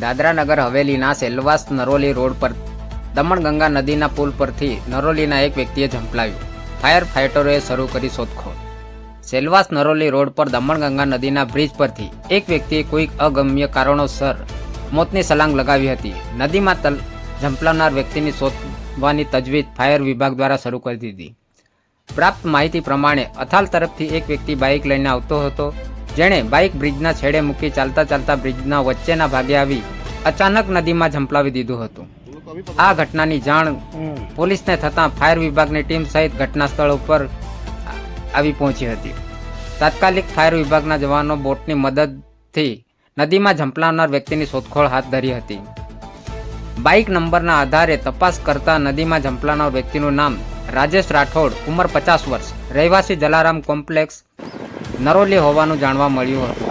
દાદરાનગર હવેલીના સેલવાસ નરોલી રોડ પર દમણગંગા નદીના પુલ પરથી નરોલીના એક વ્યક્તિએ ઝંપલાવ્યું. ફાયર ફાઇટરોએ શરૂ કરી શોધખોળ. સેલવાસ નરોલી રોડ પર દમણગંગા નદીના બ્રિજ પરથી એક વ્યક્તિએ કોઈક અગમ્ય કારણોસર મોતની સલાંગ લગાવી હતી. નદીમાં તલ ઝંપલાવનાર વ્યક્તિની શોધવાની તજવીજ ફાયર વિભાગ દ્વારા શરૂ કરી દીધી. પ્રાપ્ત માહિતી પ્રમાણે અથાલ તરફથી એક વ્યક્તિ બાઇક લઈને આવતો હતો. જેણે બાઇક બ્રિજના છેડે મૂકી ચાલતા ચાલતા બ્રિજના વચ્ચેના ભાગે આવી અચાનક નદીમાં ઝંપલાવી દીધું હતું. આ ઘટનાની જાણ પોલીસને થતાં ફાયર વિભાગની ટીમ સહિત ઘટના સ્થળ ઉપર આવી પહોંચી હતી. તાત્કાલિક ફાયર વિભાગના જવાનો બોટની મદદથી નદીમાં ઝંપલાવનાર વ્યક્તિની શોધખોળ હાથ ધરી હતી. બાઇક નંબરના આધારે તપાસ કરતા નદીમાં ઝંપલાવનાર વ્યક્તિનું નામ રાજેશ રાઠોડ, ઉંમર પચાસ વર્ષ, રહેવાસી જલારામ કોમ્પ્લેક્સ નરોલી હોવાનું જાણવા મળ્યું હતું.